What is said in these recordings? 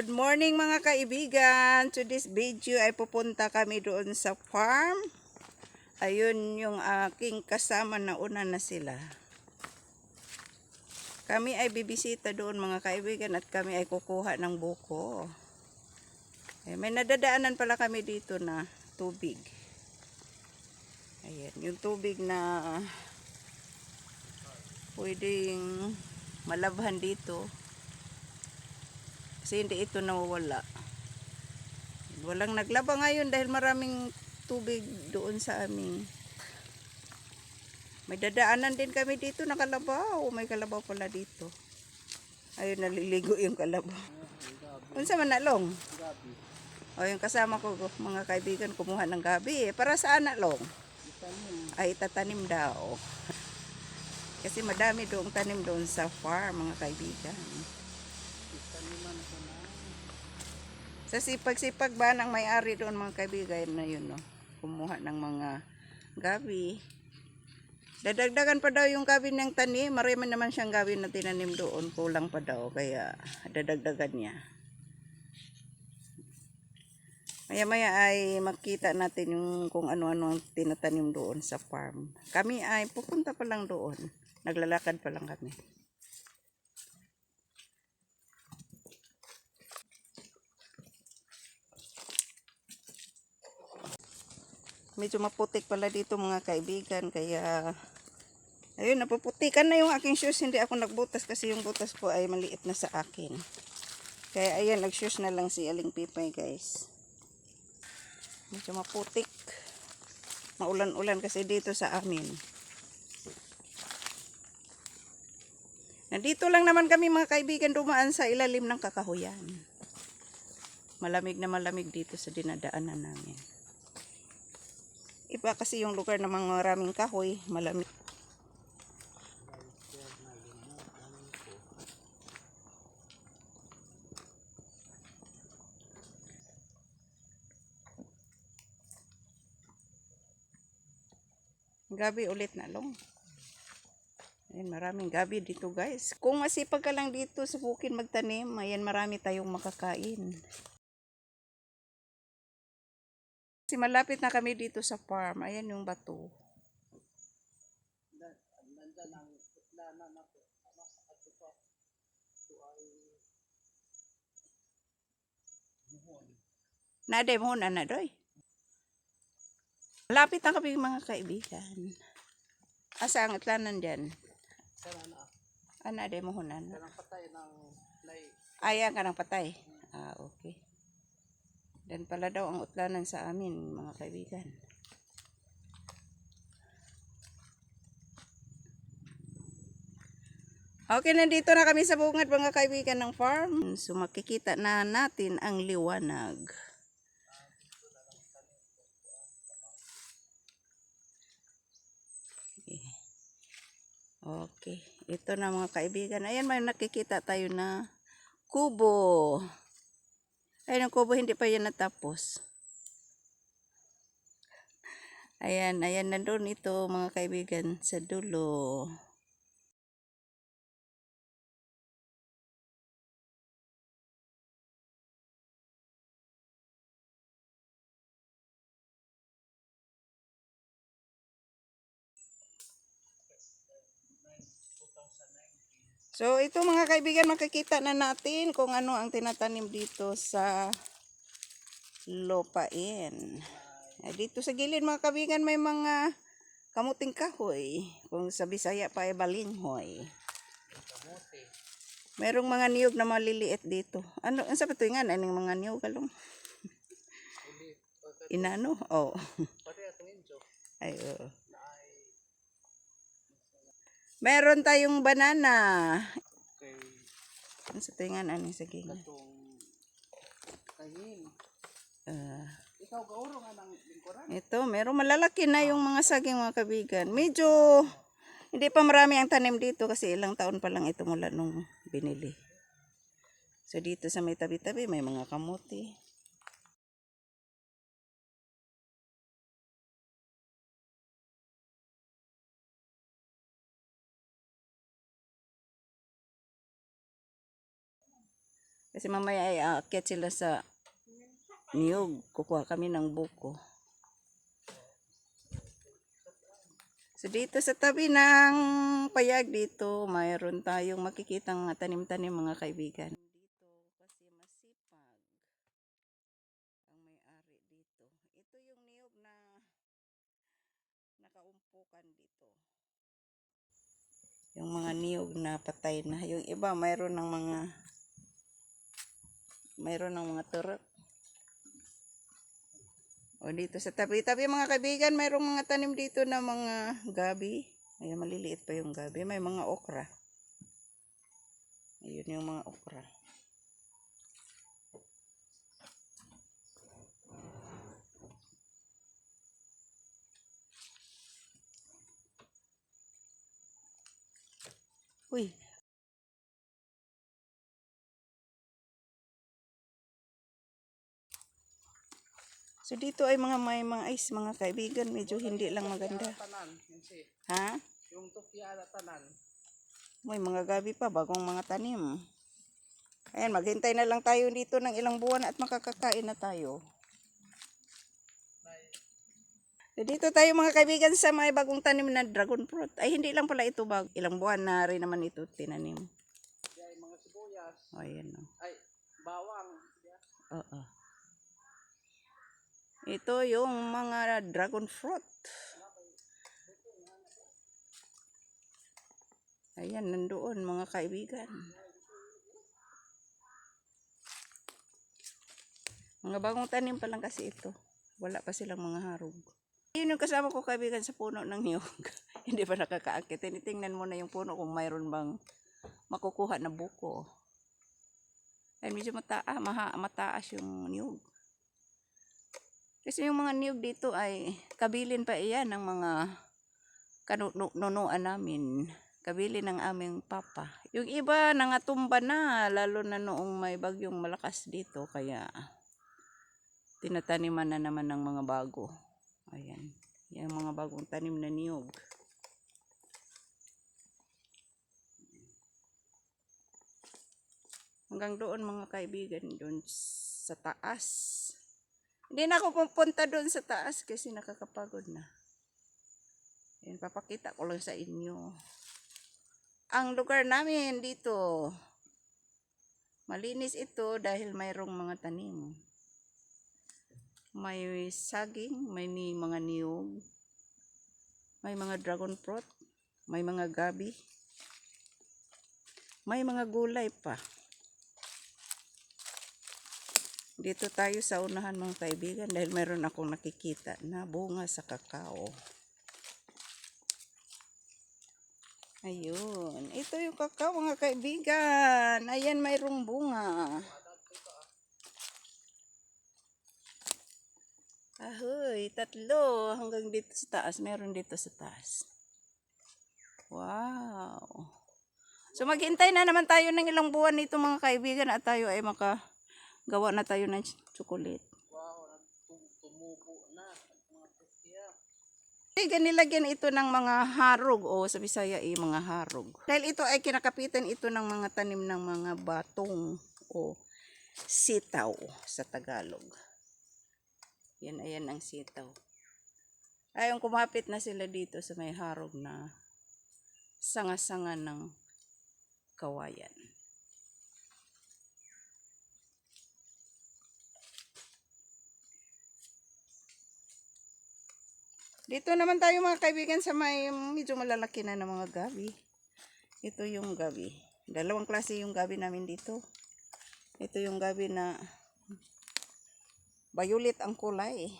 Good morning mga kaibigan. To this video ay pupunta kami doon sa farm. Ayun yung aking kasama na una na sila. Kami ay bibisita doon mga kaibigan at kami ay kukuha ng buko. Eh, may nadadaanan pala kami dito na tubig. Ayan, yung tubig na pwedeng malabhan dito. Kasi hindi ito nawawala. Walang naglaba ngayon dahil maraming tubig doon sa aming. May dadaanan din kami dito na kalabaw. May kalabaw pala dito. Ayun, naliligo yung kalabaw. Unsa man nalong? O yung kasama ko, mga kaibigan, kumuha ng gabi. Eh. Para saan nalong? Ay, tatanim daw. Kasi madami doong tanim doon sa farm, mga kaibigan. Sa sipag-sipag ba ng may-ari doon mga kaibigan na yun, no? Kumuha ng mga gabi. Dadagdagan pa daw yung gabi ng tanim. Marami naman siyang gabi na tinanim doon. Kulang pa daw. Kaya dadagdagan niya. Maya-maya ay makita natin yung kung ano-ano ang tinatanim doon sa farm. Kami ay pupunta pa lang doon. Naglalakad pa lang kami. Medyo maputik pala dito mga kaibigan. Kaya ayun napuputikan na yung aking shoes. Hindi ako nagbutas kasi yung butas ko ay maliit na sa akin. Kaya ayan nag shoes na lang si Aling Pipay guys. Medyo maputik. Maulan-ulan kasi dito sa amin. Nandito lang naman kami mga kaibigan dumaan sa ilalim ng kakahuyan. Malamig na malamig dito sa dinadaanan namin Iba kasi yung lugar na mga maraming kahoy, malamig. Gabi ulit na long. Ayan, maraming gabi dito guys. Kung masipag ka lang dito sa bukid magtanim, ayan marami tayong makakain. Kasi malapit na kami dito sa farm. Ayan yung bato. Nade mo na na doy. Malapit na kami mga kaibigan. Asa ang atlanan dyan? Sana na. Ana de mo hunan. Kanang patay ng lay. Ayan ka ng patay. Ah, okay. Dan pala daw ang utlanan sa amin, mga kaibigan. Okay, nandito na kami sa bungad mga kaibigan ng farm. So makikita na natin ang liwanag. Okay. Okay. Ito na mga kaibigan. Ayan, may nakikita tayo na kubo. Ayun ang kubo, hindi pa yan natapos. Ayan, ayan, nandun ito mga kaibigan sa dulo. So, ito mga kaibigan, makikita na natin kung ano ang tinatanim dito sa lupain. Ay, dito sa gilid mga kaibigan, may mga kamuting kahoy. Kung sa Bisaya pa ay balinghoy. Kamote. Merong mga niyog na maliliit dito. Ano, ang sabi nga, anong mga niyog along? Uli. Pagkat Inano? Oh. Ay, oo. Meron tayong banana. kay Ang sa tingan, ano sa gilid? katong kahin. Ah. Ikaw gauro nga ng lingkuran. Ito, meron malalaki na yung mga saging mga kabigan. Medyo hindi pa marami ang tanim dito kasi ilang taon pa lang ito mula nung binili. So dito sa may tabi-tabi may mga kamuti. Kasi mamaya ay aakyat sila sa niyog. Kukuha kami ng buko. So dito sa tabi ng payag dito, mayroon tayong makikitang tanim-tanim mga kaibigan. Dito kasi masipag ang may-ari dito. Ito yung niyog na nakaumpukan dito. Yung mga niyog na patay na. Yung iba mayroon ng mga mayroon ng mga turok. O dito sa tabi-tabi mga kaibigan, mayroong mga tanim dito na mga gabi. Ayan, maliliit pa yung gabi. May mga okra. Ayun yung mga okra. Uy, So dito ay mga may mga ice mga kaibigan, medyo hindi lang maganda. Ha? Yung tukya na tanan. May mga gabi pa, bagong mga tanim. Ayan, maghintay na lang tayo dito ng ilang buwan at makakakain na tayo. So, dito tayo mga kaibigan sa may bagong tanim na dragon fruit. Ay, hindi lang pala ito bag. Ilang buwan na rin naman ito tinanim. Diyan mga sibuyas. O, ayan o. Ay, bawang. Oo. Ito yung mga dragon fruit. Ayan, nandoon mga kaibigan. Mga bagong tanim pa lang kasi ito. Wala pa silang mga harog. Yun yung kasama ko kaibigan sa puno ng niyog. Hindi pa nakakaakit. Tinitingnan mo na yung puno kung mayroon bang makukuha na buko. Ay, medyo mata ah, maha, mataas yung niyog. Kasi yung mga niyog dito ay kabilin pa iyan ng mga kanunuan namin. Kabilin ng aming papa. Yung iba nangatumba na, lalo na noong may bagyong malakas dito. Kaya tinataniman na naman ng mga bago. Ayan. Yung mga bagong tanim na niyog. Hanggang doon mga kaibigan, doon sa taas. Hindi na ako pupunta doon sa taas kasi nakakapagod na. Yan, papakita ko lang sa inyo. Ang lugar namin dito, malinis ito dahil mayroong mga tanim. May saging, may ni mga niyog, may mga dragon fruit, may mga gabi, may mga gulay pa. Dito tayo sa unahan mga kaibigan dahil meron akong nakikita na bunga sa kakao. Ayun. Ito yung kakao mga kaibigan. Ayan mayroong bunga. Ahoy, tatlo. Hanggang dito sa taas. Meron dito sa taas. Wow. So maghintay na naman tayo ng ilang buwan nito mga kaibigan at tayo ay makagawa na tayo ng chocolate. Wow, tumubo na. Mga tukya. Kaya nilagyan ito ng mga harog o sa Bisaya ay mga harog. Dahil ito ay kinakapitan ito ng mga tanim ng mga batong o sitaw sa Tagalog. Yan ayan ang sitaw. Ayong kumapit na sila dito sa may harog na sanga-sanga ng kawayan. Dito naman tayo mga kaibigan sa may medyo malalaki na ng mga gabi. Ito yung gabi. Dalawang klase yung gabi namin dito. Ito yung gabi na violet ang kulay.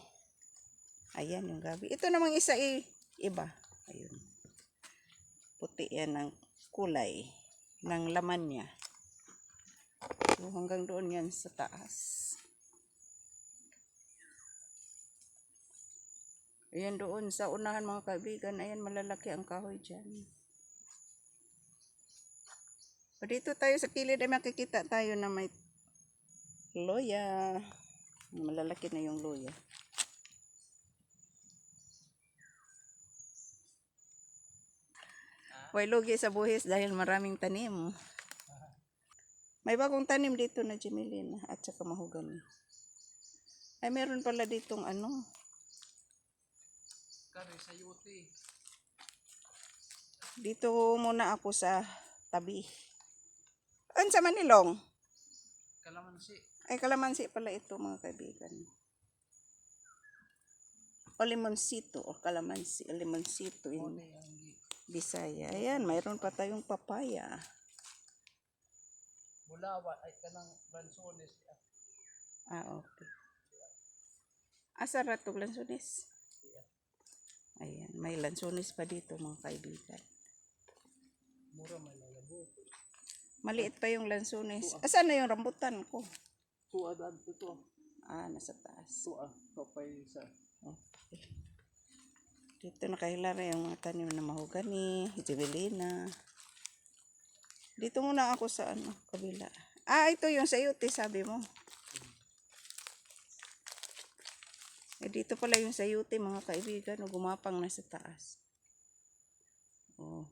Ayan yung gabi. Ito namang isa i iba. Ayun. Puti yan ang kulay ng laman niya. So hanggang doon yan sa taas. Ayan doon sa unahan mga kaibigan. Ayan malalaki ang kahoy dyan. O dito tayo sa kilid ay makikita tayo na may loya. Malalaki na yung loya. Way lugi sa buhis dahil maraming tanim. May bagong tanim dito na Jimelina at saka mahogany. Ay, meron pala ditong ano. Kari sa yuti. Dito muna ako sa tabi. Ano sa Manilong? Kalamansi. Ay, kalamansi pala ito mga kaibigan. O limonsito o kalamansi. O limonsito in Bisaya. Ayan, mayroon pa tayong papaya. bulawan ay kanang lansones. ah, okay. Asa rato lansones? Ayan, may lansones pa dito mga kaibigan. Mura may lalabo. Maliit pa yung lansones. Asan na yung rambutan ko? Tuwa dad ito. Ah, nasa taas. Tuwa. Kapay sa. Okay. Dito nakahilara yung mga tanim na mahogani, jibelina. Dito muna ako sa ano, kabila. Ah, ito yung sayote, sabi mo. Eh, dito pala yung sayote, mga kaibigan, o gumapang na sa taas. Oh.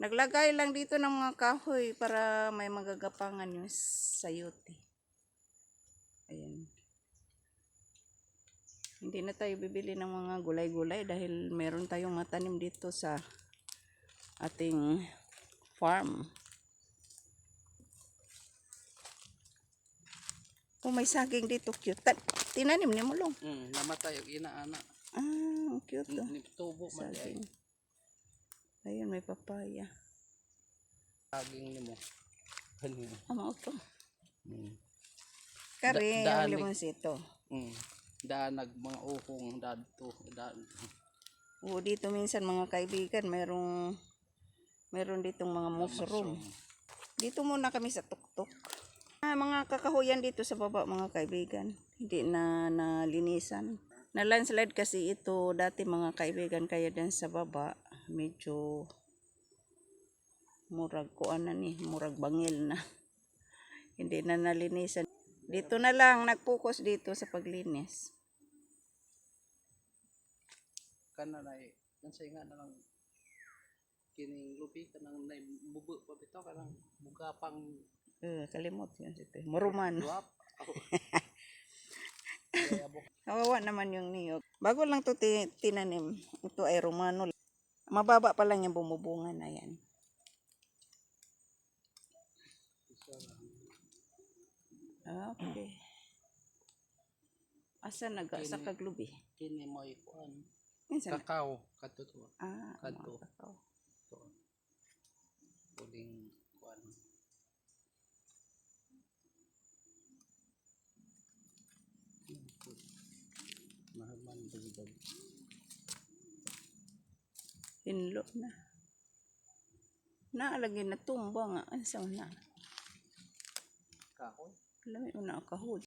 Naglagay lang dito ng mga kahoy para may magagapangan yung sayote. Ayan. Hindi na tayo bibili ng mga gulay-gulay dahil meron tayong matanim dito sa ating farm. Oh, may saging dito cute. Tinanim ni Mulong. Mm, namatay ang inaana. Ah, ang cute oh. Ni tubo man Saging. Ayun, may papaya. saging nimo. Kanina. Ama ito. Mm. Kari, Da- yung ni- limonsito. Mm. Daanag mga uhong dadto. Daan. Oo, dito minsan mga kaibigan, merong meron ditong mga mushroom. Dito muna kami sa tuktok. Ah, mga kakahuyan dito sa baba mga kaibigan. Hindi na nalinisan. Na landslide kasi ito dati mga kaibigan kaya din sa baba medyo murag kuan na ni, murag bangil na. Hindi na nalinisan. Dito na lang nagpokus dito sa paglinis. Kana na eh. Nga na lang kining lupi kanang bubo pa bitaw kanang bugapang Eh, kalimot yun si Te. Abok Kawawa naman yung niyog. Bago lang to ti- tinanim. Ito ay romano. Mababa pa lang yung bumubunga na yan. Okay. Asa naga sa kaglubi? kini mo kuan. Minsan. Kakao katuto. Ah, kakao. To. Puling kuan. Mahal man dagdag. Hinlo na. Naalagay na tumba nga. Asa na? Kahoy. Alam mo na kahul.